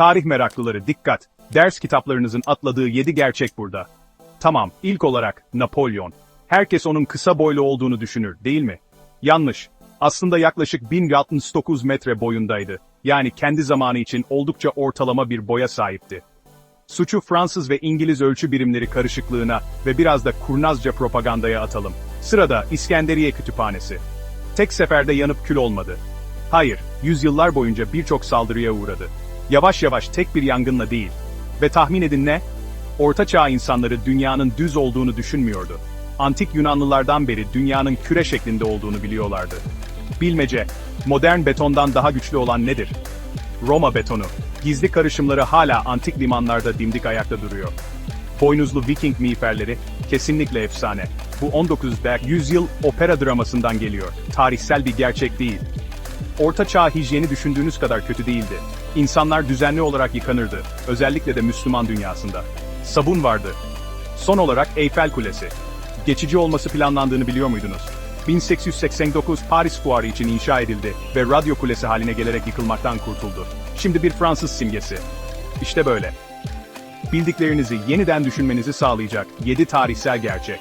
Tarih meraklıları dikkat. Ders kitaplarınızın atladığı 7 gerçek burada. Tamam, ilk olarak Napolyon. Herkes onun kısa boylu olduğunu düşünür, değil mi? Yanlış. Aslında yaklaşık 1069 metre boyundaydı. Yani kendi zamanı için oldukça ortalama bir boya sahipti. Suçu Fransız ve İngiliz ölçü birimleri karışıklığına ve biraz da kurnazca propagandaya atalım. Sırada İskenderiye Kütüphanesi. Tek seferde yanıp kül olmadı. Hayır, yüzyıllar boyunca birçok saldırıya uğradı. Yavaş yavaş tek bir yangınla değil. Ve tahmin edin ne? Orta Çağ insanları dünyanın düz olduğunu düşünmüyordu. Antik Yunanlılardan beri dünyanın küre şeklinde olduğunu biliyorlardı. Bilmece, modern betondan daha güçlü olan nedir? Roma betonu. Gizli karışımları hala antik limanlarda dimdik ayakta duruyor. Boynuzlu Viking miğferleri kesinlikle efsane. Bu 19. yüzyıl opera dramasından geliyor. Tarihsel bir gerçek değil. Orta çağ hijyeni düşündüğünüz kadar kötü değildi. İnsanlar düzenli olarak yıkanırdı, özellikle de Müslüman dünyasında. Sabun vardı. Son olarak Eyfel Kulesi. Geçici olması planlandığını biliyor muydunuz? 1889 Paris Fuarı için inşa edildi ve radyo kulesi haline gelerek yıkılmaktan kurtuldu. Şimdi bir Fransız simgesi. İşte böyle. Bildiklerinizi yeniden düşünmenizi sağlayacak 7 tarihsel gerçek.